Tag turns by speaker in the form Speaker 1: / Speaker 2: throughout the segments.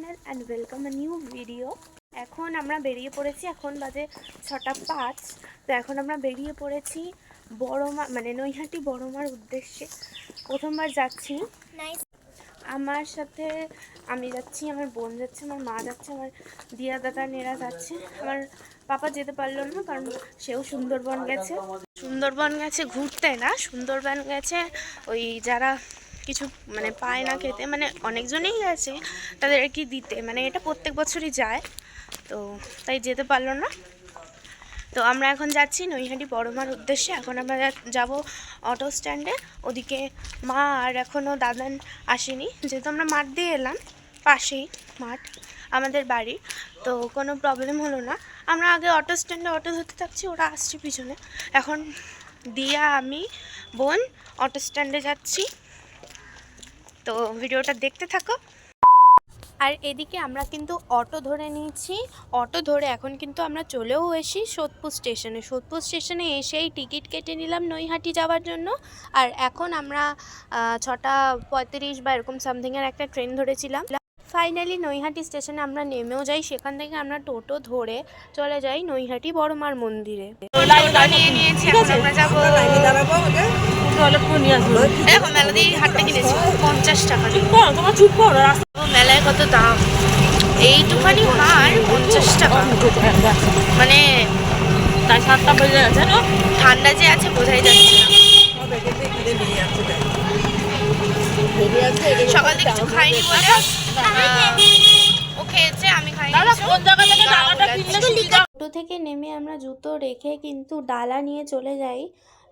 Speaker 1: Channel and welcome a new video এখন আমরা বেরিয়ে পড়েছি এখন বাজে ছটা পাঁচ। তো এখন আমরা বেরিয়ে পড়েছি বড়মা মানে নৈহাটি বড়মার উদ্দেশ্যে। প্রথমবার যাচ্ছি। আমার সাথে আমি যাচ্ছি আমার বোন যাচ্ছে আমার মা যাচ্ছে আমার দিয়া দাদা নেরা যাচ্ছে। আমার পাপা যেতে পারল না কারণ সেও সুন্দরবন গেছে। সুন্দরবন গেছে ঘুরতে না সুন্দরবন গেছে ওই যারা কিছু মানে পায় না খেতে মানে অনেকজনেই গেছে তাদের কি দিতে মানে এটা প্রত্যেক বছরই যায়, তো তাই যেতে পারল না। তো আমরা এখন যাচ্ছি নৈহাটি বড়মার উদ্দেশ্যে, এখন আমরা যাব অটো স্ট্যান্ডে ওদিকে মা আর এখনও দাদান আসেনি, যেহেতু আমরা মাঠ দিয়ে এলাম, পাশেই মাঠ, আমাদের বাড়ি, তো কোনো প্রবলেম হলো না। আমরা আগে অটো স্ট্যান্ডে অটো ধরতে থাকছি, ওরা আসছে পিছনে। এখন দিয়া, আমি, বোন অটো স্ট্যান্ডে যাচ্ছি। তো ভিডিওটা দেখতে থাকো। আর এদিকে আমরা কিন্তু অটো ধরে নিয়েছি। অটো ধরে এখন কিন্তু আমরা চলেও এসি সোদপুর স্টেশনে। সোদপুর স্টেশনে এসেই টিকিট কেটে নিলাম নৈহাটি যাওয়ার জন্য। আর এখন আমরা ছটা পঁয়ত্রিশ বা এরকম সামথিংয়ের একটা ট্রেন ধরেছিলাম। ফাইনালি নৈহাটি স্টেশনে আমরা নেমেও যাই। সেখান থেকে আমরা টোটো ধরে চলে যাই নৈহাটি বড়মার মন্দিরে। নিয়ে নিয়েছি এখন আমরা যাব দেখো মেলাদি হাটটা কিনেছি পঞ্চাশ টাকা দিয়ে।
Speaker 2: তোমার চুপ করো রাস্তা
Speaker 1: মেলায় কত দাম? এইটুখানি হার পঞ্চাশ টাকা। মানে
Speaker 2: তাই সাতটা বেজে গেছে
Speaker 1: ঠান্ডা যে আছে বোঝাই যাচ্ছে সকাল থেকে কিছু খাইনি বলে। ও খেয়েছে আমি খাইনি।
Speaker 2: কোন জায়গা থেকে ডালাটা কিনলে
Speaker 1: থেকে নেমে আমরা জুতো রেখে কিন্তু ডালা নিয়ে চলে যাই।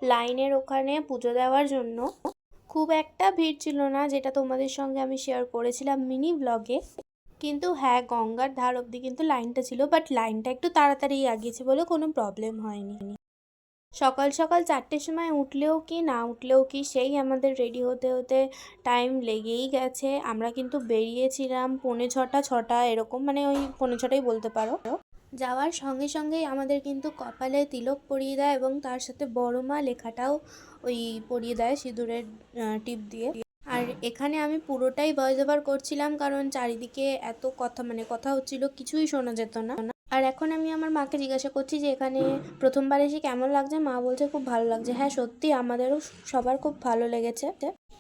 Speaker 1: লাইনের ওখানে পুজো দেওয়ার জন্য। খুব একটা ভিড় ছিল না, যেটা তোমাদের সঙ্গে আমি শেয়ার করেছিলাম মিনি ব্লগে কিন্তু হ্যাঁ গঙ্গার ধার অবধি কিন্তু লাইনটা ছিল বাট লাইনটা একটু তাড়াতাড়ি আগিয়েছে বলে কোনো প্রবলেম হয়নি। সকাল সকাল চারটের সময় উঠলেও কি, না উঠলেও কি, সেই আমাদের রেডি হতে হতে টাইম লেগেই গেছে। আমরা কিন্তু বেরিয়েছিলাম পৌনে ছটা ছটা এরকম মানে ওই পৌনে ছটাই বলতে পারো। যাওয়ার সঙ্গে সঙ্গেই আমাদের কিন্তু কপালে তিলক পরিয়ে দেয় এবং তার সাথে বড় মা লেখাটাও ওই পরিয়ে দেয় সিঁদুরের টিপ দিয়ে। আর এখানে আমি পুরোটাই ভয়েস ওভার করছিলাম কারণ চারিদিকে এত কথা মানে কথা হচ্ছিল, কিছুই শোনা যেত না। আর এখন আমি আমার মাকে জিজ্ঞাসা করছি যে এখানে প্রথমবার এসে কেমন লাগছে? মা বলছে, খুব ভালো লাগছে। হ্যাঁ সত্যি আমাদেরও সবার খুব ভালো লেগেছে।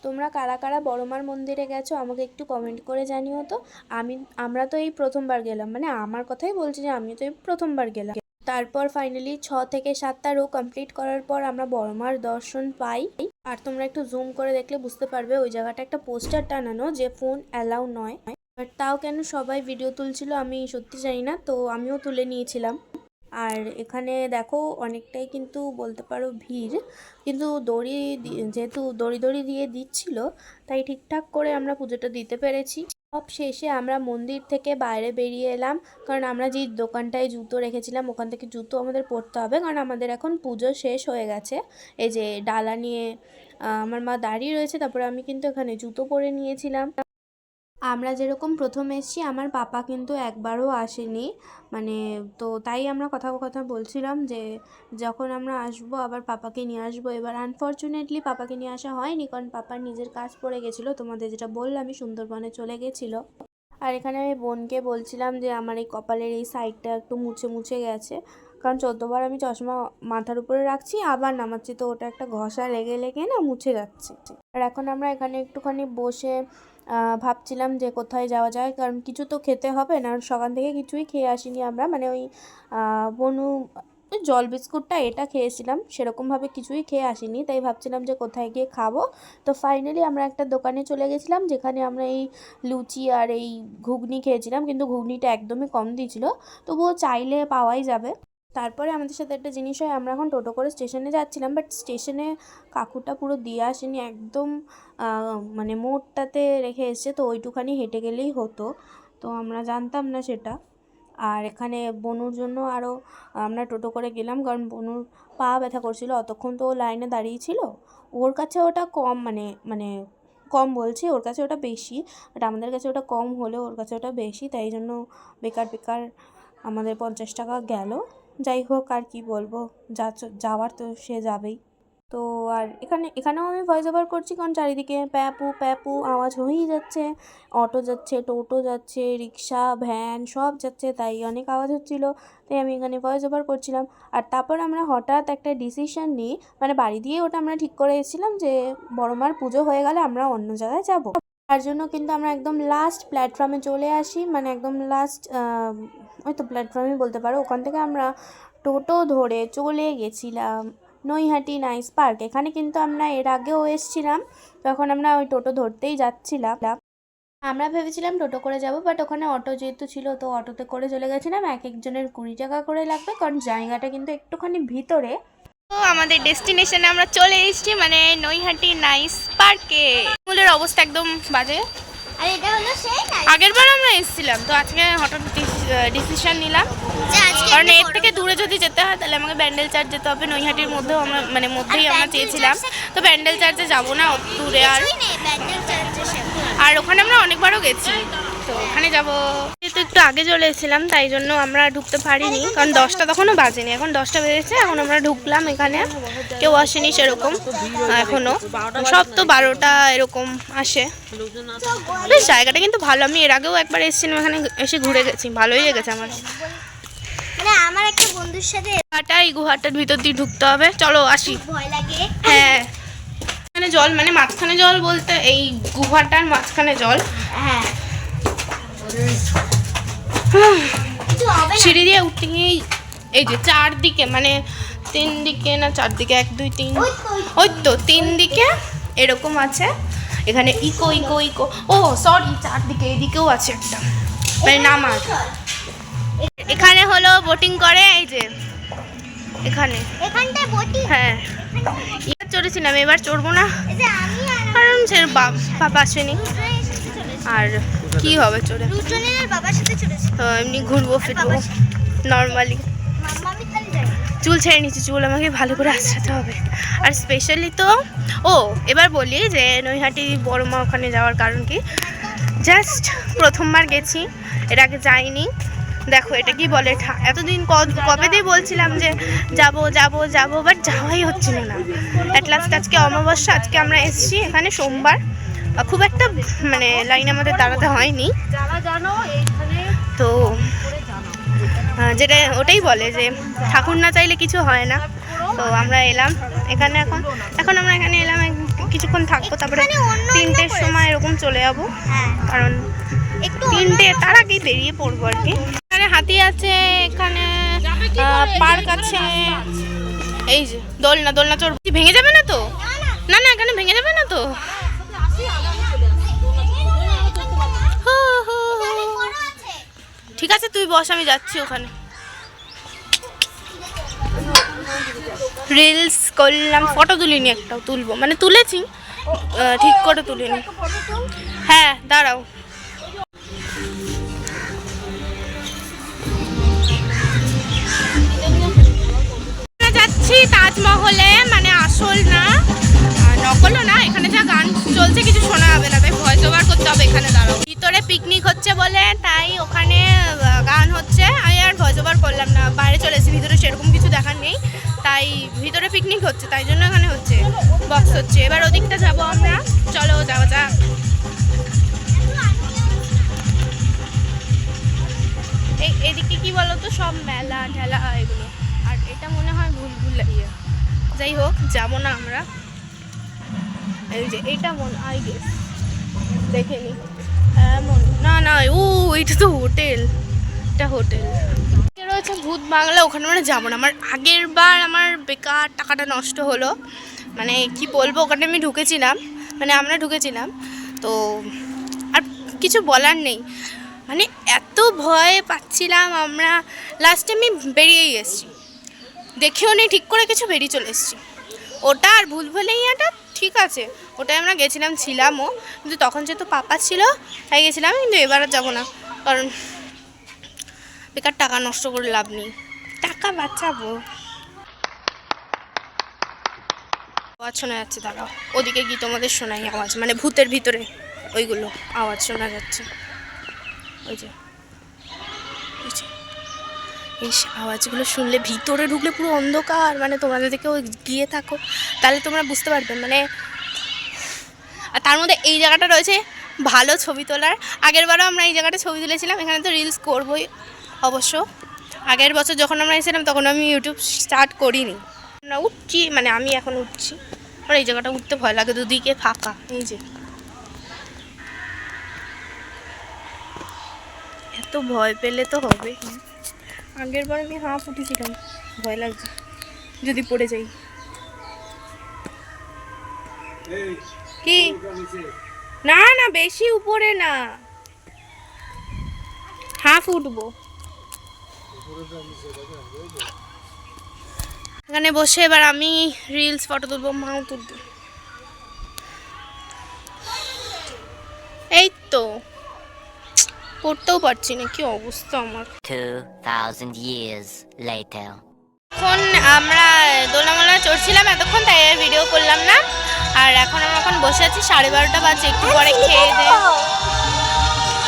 Speaker 1: তোমরা কারা কারা বড়মার মন্দিরে গেছো আমাকে একটু কমেন্ট করে জানিও তো। আমি, আমরা তো এই প্রথমবার গেলাম। মানে আমার কথাই বলছি যে আমি তো এই প্রথমবার গেলাম। তারপর ফাইনালি ছ থেকে সাতটা রো কমপ্লিট করার পর আমরা বড়মার দর্শন পাই। আর তোমরা একটু জুম করে দেখলে বুঝতে পারবে ওই জায়গাটা একটা পোস্টার টানানো যে ফোন অ্যালাউ নয়। বাট তাও কেন সবাই ভিডিও তুলছিল আমি সত্যি জানি না, তো আমিও তুলে নিয়েছিলাম। আর এখানে দেখো অনেকটাই কিন্তু বলতে পারো ভিড়। কিন্তু দড়ি যেহেতু দড়ি দড়ি দিয়ে দিচ্ছিল, তাই ঠিকঠাক করে আমরা পুজোটা দিতে পেরেছি। সব শেষে আমরা মন্দির থেকে বাইরে বেরিয়ে এলাম, কারণ আমরা যে দোকানটায় জুতো রেখেছিলাম, ওখান থেকে জুতো আমাদের পরতে হবে, কারণ আমাদের এখন পুজো শেষ হয়ে গেছে। এই যে ডালা নিয়ে আমার মা দাঁড়িয়ে রয়েছে, তারপরে আমি কিন্তু এখানে জুতো পরে নিয়েছিলাম। আমরা যেরকম প্রথম এসেছি, আমার পাপা কিন্তু একবারও আসেনি। মানে তো তাই আমরা কথা কথা বলছিলাম যে যখন আমরা আসব আবার পাপাকে নিয়ে আসব। এবার আনফর্চুনেটলি পাপাকে নিয়ে আসা হয়নি কারণ পাপার নিজের কাজ পড়ে গেছিল। তোমাদের যেটা বললামই সুন্দরবনে চলে গেছিল। আর এখানে আমি বোনকে বলছিলাম যে আমার এই কপালের এই সাইডটা একটু মুছে মুছে গেছে। কারণ চোদ্দোবার আমি চশমা মাথার উপরে রাখছি, আবার নামাচ্ছি। তো ওটা একটা ঘষা লেগে লেগে না মুছে যাচ্ছে। আর এখন আমরা এখানে একটুখানি বসে ভাবছিলাম যে কোথায় যাওয়া যায়, কারণ কিছু তো খেতে হবে না সকাল থেকে কিছুই খেয়ে আসিনি আমরা। মানে ওই বনু জল বিস্কুটটা এটা খেয়েছিলাম, সেরকমভাবে কিছুই খেয়ে আসিনি। তাই ভাবছিলাম যে কোথায় গিয়ে খাব। তো ফাইনালি আমরা একটা দোকানে চলে গেছিলাম, যেখানে আমরা এই লুচি আর এই ঘুগনি খেয়েছিলাম, কিন্তু ঘুগনিটা একদমই কম দিয়েছিল। তবুও চাইলে পাওয়াই যাবে। তারপরে আমাদের সাথে একটা জিনিস হয়, আমরা এখন টোটো করে স্টেশনে যাচ্ছিলাম বাট স্টেশনে কাকুটা পুরো দিয়ে আসেনি, একদম মানে মোড়টাতে রেখে এসছে, তো ওইটুখানি হেঁটে গেলেই হতো, তো আমরা জানতাম না সেটা। আর এখানে বনুর জন্য আরও আমরা টোটো করে গেলাম, কারণ বনুর পা ব্যথা করছিল, অতক্ষণ তো ও লাইনে দাঁড়িয়ে ছিল। ওর কাছে ওটা কম মানে মানে কম বলছি, ওর কাছে ওটা বেশি বাট আমাদের কাছে ওটা কম হলেও ওর কাছে ওটা বেশি, তাই জন্য বেকার বেকার আমাদের পঞ্চাশ টাকা গেল। যাই হোক আর কি বলব, যা যাওয়ার তো সে যাবেই।
Speaker 2: তো আর এখানে, এখানেও আমি ভয়েস ওভার করছি কারণ চারিদিকে প্যাপু প্যাপু, আওয়াজ হয়েই যাচ্ছে। অটো যাচ্ছে, টোটো যাচ্ছে, রিক্সা ভ্যান সব যাচ্ছে, তাই অনেক আওয়াজ হচ্ছিল। তাই আমি এখানে ভয়েস ওভার করছিলাম। আর তারপর আমরা হঠাৎ একটা ডিসিশন নিই মানে বাড়ি দিয়ে ওটা আমরা ঠিক করে এসেছিলাম যে বড়মার পুজো হয়ে গেলে আমরা অন্য জায়গায় যাব। তার জন্য কিন্তু আমরা একদম লাস্ট প্ল্যাটফর্মে চলে আসি। মানে একদম লাস্ট ওই তো প্ল্যাটফর্মই বলতে পারো। ওখান থেকে আমরা টোটো ধরে চলে গেছিলাম নৈহাটি নাইস পার্ক। এখানে কিন্তু আমরা এর আগেও এসেছিলাম, তখন আমরা ওই টোটো ধরতেই যাচ্ছিলাম। আমরা ভেবেছিলাম টোটো করে যাব বাট ওখানে অটো যেহেতু ছিল, তো অটোতে করে চলে গেছিলাম। এক একজনের কুড়ি টাকা করে লাগবে, কারণ জায়গাটা কিন্তু একটুখানি ভিতরে।
Speaker 1: তো আমাদের ডেস্টিনেশনে আমরা চলে এসেছি মানে নৈহাটি নাইস পার্কে। স্কুলের অবস্থা একদম বাজে।
Speaker 3: আর এটা হলো সেই
Speaker 1: আগের বার আমরা এসেছিলাম তো আজকে হঠাৎ ডিসিশন নিলাম। কারণ এর থেকে দূরে যদি যেতে হয় তাহলে আমাকে ব্যান্ডেল চার্চ যেতে হবে। নৈহাটির মধ্যেও আমরা মানে মধ্যেই আমরা চেয়েছিলাম। তো ব্যান্ডেল চার্চে যাব না দূরে আর
Speaker 3: ব্যান্ডেল সাথে
Speaker 1: আর ওখানে আমরা অনেকবারও গেছি। তো ওখানে যাব। যেহেতু একটু আগে চলে এসেছিলাম তাই জন্য আমরা ঢুকতে পারিনি। কারণ দশটা তখনও বাজেনি এখন দশটা বেজেছে এখন আমরা ঢুকলাম এখানে। কেউ আসেনি সেরকম এখনও সব তো বারোটা এরকম আসে। বেশ জায়গাটা কিন্তু ভালো। আমি এর আগেও একবার এসেছিলাম এখানে এসে ঘুরে গেছি। ভালোই লেগেছে আমার।
Speaker 3: মানে আমার একটা বন্ধুর সাথে
Speaker 1: এই গুহাটার ভিতর দিয়ে ঢুকতে হবে। চলো আসি।
Speaker 3: ভয় লাগে।
Speaker 1: হ্যাঁ। এখানে জল মানে মাঝখানে জল বলতে এই গুহাটার মাঝখানে জল।
Speaker 3: হ্যাঁ।
Speaker 1: সিঁড়ি দিয়ে উঠতে গিয়ে এই যে চারদিকে মানে তিন দিকে না চারদিকে এক দুই তিন
Speaker 3: ওই তো,
Speaker 1: তিন দিকে এরকম আছে। এখানে ইকো ইকো ইকো। ও সরি চারদিকে এদিকেও আছে একটা। মানে নামার। এখানে হলো বোটিং করে এই যে। এখানে।
Speaker 3: বটি
Speaker 1: হ্যাঁ। চড়েছিলাম, এবার চড়বো না। কারণ সে বাবা আসেনি। আর কি হবে চড়ে? তো এমনি ঘুরবো, ফিরবো নর্মালি চুল ছেড়ে নিচ্ছি চুল আমাকে ভালো করে আঁচড়াতে হবে। আর স্পেশালি তো, ও, এবার বলি যে নৈহাটি বড় মা ওখানে যাওয়ার কারণ কি? জাস্ট প্রথমবার গেছি, এর আগে যাইনি। দেখো এটা কি বলে ঠা- এতদিন কবে দিয়ে বলছিলাম যে যাব যাব যাব বাট যাওয়াই হচ্ছিল না। অ্যাট লাস্ট আজকে অমাবস্যা আজকে আমরা এসেছি এখানে সোমবার। খুব একটা মানে লাইন আমাদের দাঁড়াতে হয়নি। তো যেটা ওটাই বলে যে ঠাকুর না চাইলে কিছু হয় না। তো আমরা এলাম এখানে এখন। এখন আমরা এখানে এলাম কিছুক্ষণ থাকব তারপরে তিনটের সময় এরকম চলে যাব।
Speaker 3: হ্যাঁ।
Speaker 1: কারণ
Speaker 3: একটু
Speaker 1: তিনটে তার আগেই বেরিয়ে পড়ব আর কি। হাতি আছে এখানে পার্ক আছে। এই যে দোলনা দোলনা চড় ভেঙে যাবে না তো? না না। এখানে ভেঙে যাবে না তো? ঠিক আছে তুই বস আমি যাচ্ছি ওখানে। রিলস করলাম ফটো তুলিনি একটাও তুলবো। মানে তুলেছি ঠিক করে তুলিনি। হ্যাঁ দাঁড়াও। যাচ্ছি তাজমহলে মানে আসল না নকলও না, এখানে যা গান চলছে কিছু শোনা যাবে না, তাই ভয়েস ওভার করতে হবে এখানে, দাঁড়াও। ভিতরে পিকনিক হচ্ছে বলে, তাই ওখানে গান হচ্ছে। আমি আর ভয়েস ওভার করলাম না, বাইরে চলে এসেছি, ভিতরে সেরকম কিছু দেখার নেই। তাই ভিতরে পিকনিক হচ্ছে, তাই জন্য এখানে হচ্ছে বক্স হচ্ছে। এবার ওদিকটা যাব আমরা, চলো যাওয়া এই এদিকে কি বলতো? সব মেলা ঠেলা এগুলো। এটা মনে হয় ভুল ভুল ইয়ে। যাই হোক, যাব না আমরা। এই যে এটা মন আই গেস দেখে নি। হ্যাঁ না না, ও, এটা তো হোটেল। এটা হোটেল। রয়েছে ভূত বাংলা, ওখানে মানে যাব না। আমার আগের বার আমার বেকার টাকাটা নষ্ট হলো। মানে কি বলব, ওখানে আমি ঢুকেছিলাম। মানে আমরা ঢুকেছিলাম। তো আর কিছু বলার নেই। মানে এত ভয় পাচ্ছিলাম আমরা। লাস্টে আমি বেরিয়েই এসেছি দেখেও নেই ঠিক করে কিছু বেরিয়ে চলে এসেছি। ওটা আর ভুল ভুলাইয়াটা ঠিক আছে। ওটাই আমরা গেছিলাম, ছিলামও, কিন্তু তখন যেহেতু পাপা ছিল, তাই গেছিলাম, কিন্তু এবার আর যাব না। কারণ বেকার টাকা নষ্ট করে লাভ নেই। টাকা বাঁচাবো। আওয়াজ শোনা যাচ্ছে, দাঁড়াও। ওদিকে গিয়ে তোমাদের শোনাই আওয়াজ মানে ভূতের ভিতরে ওইগুলো আওয়াজ শোনা যাচ্ছে। ওই যে। এই আওয়াজগুলো শুনলে ভিতরে ঢুকলে পুরো অন্ধকার মানে তোমাদের দিকেও গিয়ে থাকো। তাহলে তোমরা বুঝতে পারবে মানে আর তার মধ্যে এই জায়গাটা রয়েছে ভালো ছবি তোলার। আগের বারও আমরা এই জায়গাটা ছবি তুলেছিলাম, এখানে তো রিলস করবোই অবশ্য। আগের বছর যখন আমরা এসেছিলাম, তখন আমি ইউটিউব স্টার্ট করিনি। আমরা উঠছি মানে আমি এখন উঠছি। আমার এই জায়গাটা উঠতে ভয় লাগে, দুদিকে ফাঁকা, এই যে। এত ভয় পেলে তো হবে আগের বার আমি হাফ উঠেছিলাম, ভয় লাগছে, যদি পড়ে যাই। কি? না না, বেশি উপরে না। হাফ উঠবো। এখানে বসে এবার আমি রিলস ফটো তুলবো, মাও তুলবো এই তো। পড়তেও পারছি না কি অবস্থা আমার?
Speaker 4: 2,000 years later.
Speaker 1: এখন আমরা দোলামোলা চড়ছিলাম এতক্ষণ তাই আর ভিডিও করলাম না। আর এখন আমরা এখন বসে আছি সাড়ে বারোটা বাজে একটু পরে খেয়ে দে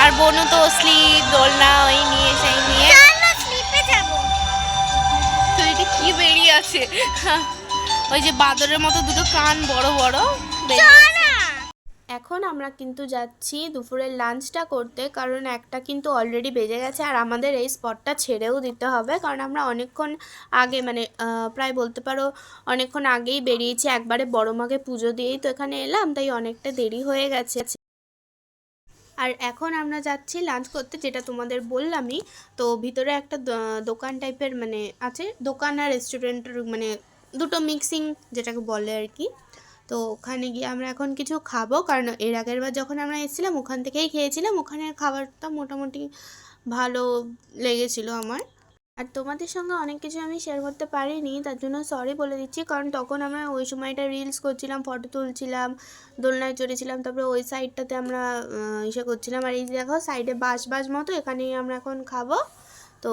Speaker 1: আর বনু তো স্লিপ দোলনা ওই নিয়ে সেই নিয়ে। তো এটা কি বেরিয়ে আছে? ওই যে বাদরের মতো দুটো কান বড় বড়। বেরিয়ে। এখন আমরা কিন্তু যাচ্ছি দুপুরের লাঞ্চটা করতে, কারণ একটা কিন্তু অলরেডি বেজে গেছে আর আমাদের এই স্পটটা ছেড়েও দিতে হবে, কারণ আমরা অনেকক্ষণ আগে মানে প্রায় বলতে পারো অনেকক্ষণ আগেই বেরিয়েছি, একবারে বড় মাকে পুজো দিয়েই তো এখানে এলাম, তাই অনেকটা দেরি হয়ে গেছে। আর এখন আমরা যাচ্ছি লাঞ্চ করতে, যেটা তোমাদের বললামই, তো ভিতরে একটা দোকান টাইপের মানে আছে, দোকান আর রেস্টুরেন্টের মানে দুটো মিক্সিং যেটাকে বলে আর কি। তো ওখানে গিয়ে আমরা এখন কিছু খাব। কারণ এর আগের বার যখন আমরা এসেছিলাম, ওখান থেকেই খেয়েছিলাম। ওখানের খাবারটা মোটামুটি ভালো লেগেছিল আমার। আর তোমাদের সঙ্গে অনেক কিছু আমি শেয়ার করতে পারিনি, তার জন্য সরি বলে দিচ্ছি। কারণ তখন আমরা ওই সময়টা রিলস করছিলাম ফটো তুলছিলাম, দোলনায় চড়েছিলাম, তারপরে ওই সাইডটাতে আমরা ইসে করছিলাম। আর এই দেখো সাইডে বাস বাস মতো, এখানেই আমরা এখন খাব। তো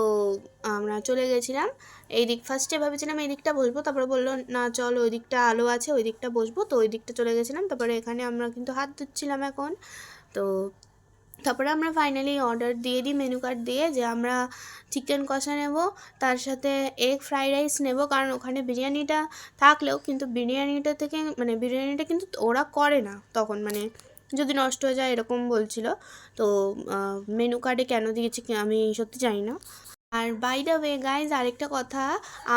Speaker 1: আমরা চলে গেছিলাম। এই দিক ফার্স্টে ভেবেছিলাম এই দিকটা বসবো, তারপরে বলল, না, চল ওই দিকটা আলো আছে, ওই দিকটা বসবো। তো ওই দিকটা চলে গেছিলাম, তারপরে এখানে আমরা কিন্তু হাত ধুচ্ছিলাম এখন। তো তারপরে আমরা ফাইনালি অর্ডার দিয়ে দিই মেনু কার্ড দিয়ে যে আমরা চিকেন কষা নেব, তার সাথে এগ ফ্রাইড রাইস নেব, কারণ ওখানে বিরিয়ানিটা থাকলেও কিন্তু বিরিয়ানিটা থেকে মানে বিরিয়ানিটা কিন্তু ওরা করে না তখন মানে যদি নষ্ট হয়ে যায় এরকম বলছিল। তো মেনু কার্ডে কেন দিয়েছে আমি সত্যি জানি না। আর বাই দ্য ওয়ে গাইজ আরেকটা কথা,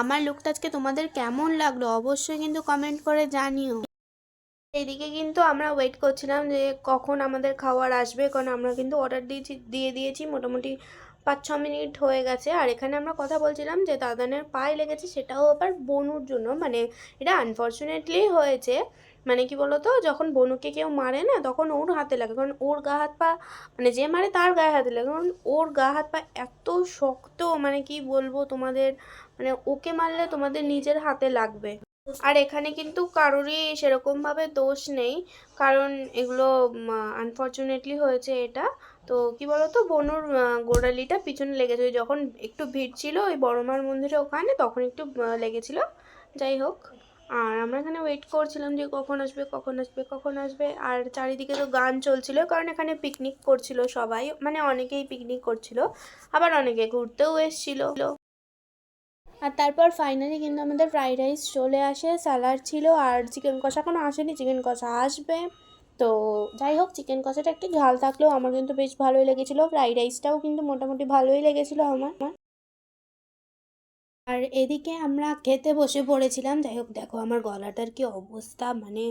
Speaker 1: আমার লুকটা আজকে তোমাদের কেমন লাগল অবশ্যই কিন্তু কমেন্ট করে জানিও। এদিকে কিন্তু আমরা ওয়েট করছিলাম যে কখন আমাদের খাওয়ার আসবে, কারণ আমরা কিন্তু অর্ডার দিয়েছি, দিয়ে দিয়েছি, মোটামুটি পাঁচ ছ মিনিট হয়ে গেছে। আর এখানে আমরা কথা বলছিলাম যে দাদানের পায়ে লেগেছে, সেটাও আবার বনুর জন্য মানে এটা আনফর্চুনেটলি হয়েছে। মানে কি বলতো, যখন বনুকে কেউ মারে না, তখন ওর হাতে লাগে। কারণ ওর গা হাত পা মানে যে মারে তার গায়ে হাতে লাগে। কারণ ওর গা হাত পা এত শক্ত মানে কি বলব তোমাদের মানে ওকে মারলে তোমাদের নিজের হাতে লাগবে। আর এখানে কিন্তু কারোরই সেরকমভাবে দোষ নেই। কারণ এগুলো আনফর্চুনেটলি হয়েছে এটা। তো কি বলতো, বনুর গোড়ালিটা পিছনে লেগেছে। যখন একটু ভিড় ছিল, ওই বড়মার মন্দিরের ওখানে, তখন একটু লেগেছিল। যাই হোক। আর আমরা এখানে ওয়েট করছিলাম যে কখন আসবে কখন আসবে কখন আসবে। আর চারিদিকে তো গান চলছিল, কারণ এখানে পিকনিক করছিল সবাই মানে অনেকেই পিকনিক করছিল, আবার অনেকে ঘুরতেও এসছিল। আর তারপর ফাইনালি কিন্তু আমাদের ফ্রাইড রাইস চলে আসে স্যালাড ছিল, আর চিকেন কষা এখনও আসেনি চিকেন কষা আসবে। তো যাই হোক চিকেন কষাটা একটু ঝাল থাকলেও আমার কিন্তু বেশ ভালোই লেগেছিলো ফ্রাইড রাইসটাও কিন্তু মোটামুটি ভালোই লেগেছিলো আমার। আর এদিকে আমরা খেতে বসে পড়েছিলাম। যাই হোক, দেখো আমার গলাটার কি অবস্থা মানে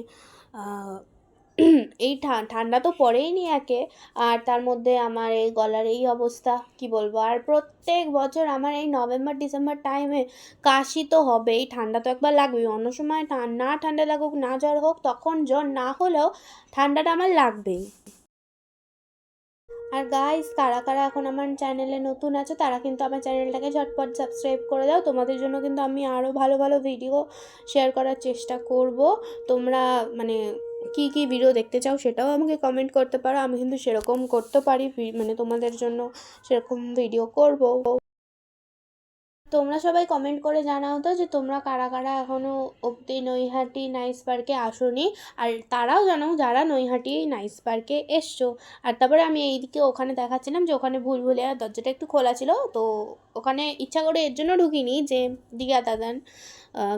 Speaker 1: এই ঠান্ডা তো পড়েই নি একে, আর তার মধ্যে আমার এই গলার এই অবস্থা, কি বলব? আর প্রত্যেক বছর আমার এই নভেম্বর, ডিসেম্বর টাইমে কাশি তো হবেই, ঠান্ডা তো একবার লাগবেই। অন্য সময় না ঠান্ডা লাগুক, না জ্বর হোক, তখন জ্বর না হলেও ঠান্ডাটা আমার লাগবেই। আর গাইস কারা কারা এখন আমার চ্যানেলে নতুন আছে, তারা কিন্তু আমার চ্যানেলটাকে ঝটপট সাবস্ক্রাইব করে দাও। তোমাদের জন্য কিন্তু আমি আরও ভালো ভালো ভিডিও শেয়ার করার চেষ্টা করব। তোমরা মানে কি কি ভিডিও দেখতে চাও সেটাও আমাকে কমেন্ট করতে পারো। আমি কিন্তু সেরকম করতে পারি মানে তোমাদের জন্য সেরকম ভিডিও করব।
Speaker 2: তোমরা সবাই কমেন্ট করে জানাও তো যে তোমরা কারা কারা এখনও অব্দি নৈহাটি নাইস পার্কে আসোনি। আর তারাও জানাও যারা নৈহাটি নাইস পার্কে এসছো। আর তারপরে আমি এইদিকে ওখানে দেখাচ্ছিলাম যে ওখানে ভুল ভুলে দরজাটা একটু খোলা ছিল, তো ওখানে ইচ্ছা করে এর জন্য ঢুকিনি যে দিঘা দাদান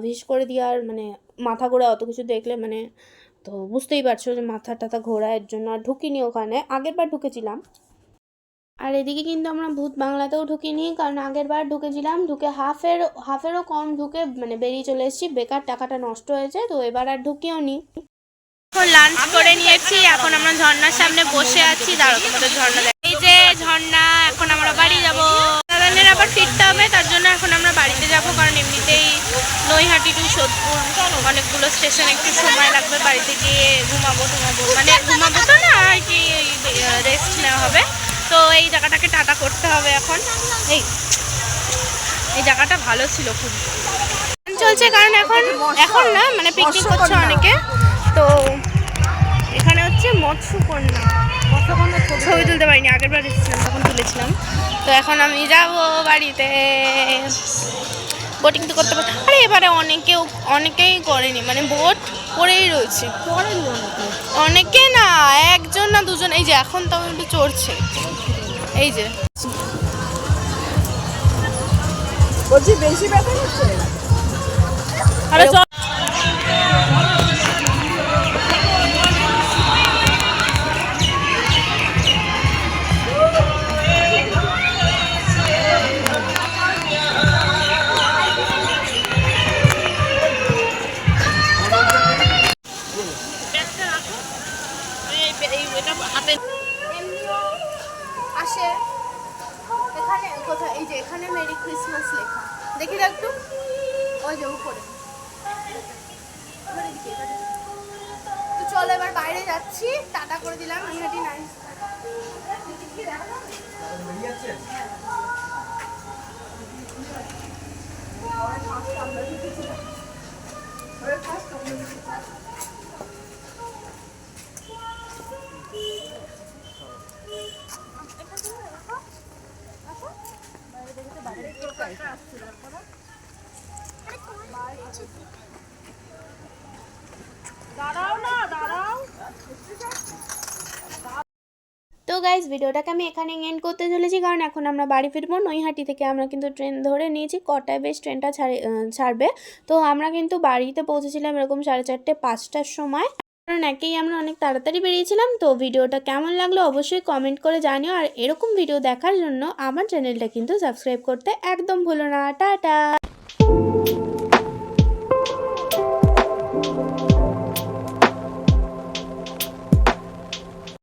Speaker 2: বিশেষ করে দিয়ার মানে মাথা ঘোরা অত কিছু দেখলে মানে তো বুঝতেই পারছ যে মাথা টাথা ঘোরা এর জন্য আর ঢুকিনি ওখানে। আগের বার ঢুকেছিলাম। আর এদিকে কিন্তু আমরা ভূত বাংলাতেও ঢুকিনি, কারণ আগের বার ঢুকেছিলাম, ঢুকে হাফের হাফেরও কম ঢুকে মানে বেরিয়ে চলে এসেছি, বেকার টাকাটা নষ্ট হয়েছে, তো এবার আর ঢুকিও নি।
Speaker 1: এখন লাঞ্চ করে নিয়েছি, এখন আমরা ঝর্ণার সামনে বসে আছি দাঁড়ো তোমাদের ঝর্ণা এই যে ঝর্ণা, এখন আমরা বাড়ি যাব। দাদানের আবার ফিরতে হবে, তার জন্য এখন আমরা বাড়িতে যাব, কারণ এমনিতেই নৈহাটি টু সোদপুর, অনেকগুলো স্টেশন একটু সময় লাগবে, বাড়িতে গিয়ে ঘুমাবো ঘুমাবো। মানে ঘুমাবো তো না, আর কি রেস্ট নেওয়া হবে। এই জায়গাটাকে টাটা করতে হবে এখন। এই এই জায়গাটা ভালো ছিল খুব। চলছে কারণ এখন এখন না মানে পিকনিক করছে অনেকে। তো এখানে হচ্ছে মৎস্যকন্যা। ছবি তুলতে পারিনি আগের বার এসেছিলাম তখন তুলেছিলাম। তো এখন আমি যাব বাড়িতে। বোটিং তো করতে পারি আরে এবারে অনেকেও অনেকেই করেনি মানে বোট করেই রয়েছে। অনেকে না একজন না দুজন এই যে এখন তো একটু চড়ছে। এই যে।
Speaker 5: বলছি বেশি ব্যথা হচ্ছে আরে
Speaker 1: দেখি একটু। ওই যে উপরে। তো চলো এবার বাইরে যাচ্ছি। টাটা করে দিলাম নৈহাটি
Speaker 2: তো গাইজ ভিডিওটাকে আমি এখানে এন্ড করতে চলেছি, কারণ এখন আমরা বাড়ি ফিরবো। নৈহাটি থেকে আমরা কিন্তু ট্রেন ধরে নিয়েছি, কটায় বেশ ট্রেনটা ছাড়ে ছাড়বে। তো আমরা কিন্তু বাড়িতে পৌঁছেছিলাম এরকম সাড়ে চারটে, পাঁচটার সময়। কারণ একেই আমরা অনেক তাড়াতাড়ি বেরিয়েছিলাম। তো ভিডিওটা কেমন লাগল অবশ্যই কমেন্ট করে জানিও। আর এরকম ভিডিও দেখার জন্য আমার চ্যানেলটা কিন্তু সাবস্ক্রাইব করতে একদম ভুলো না। টাটা!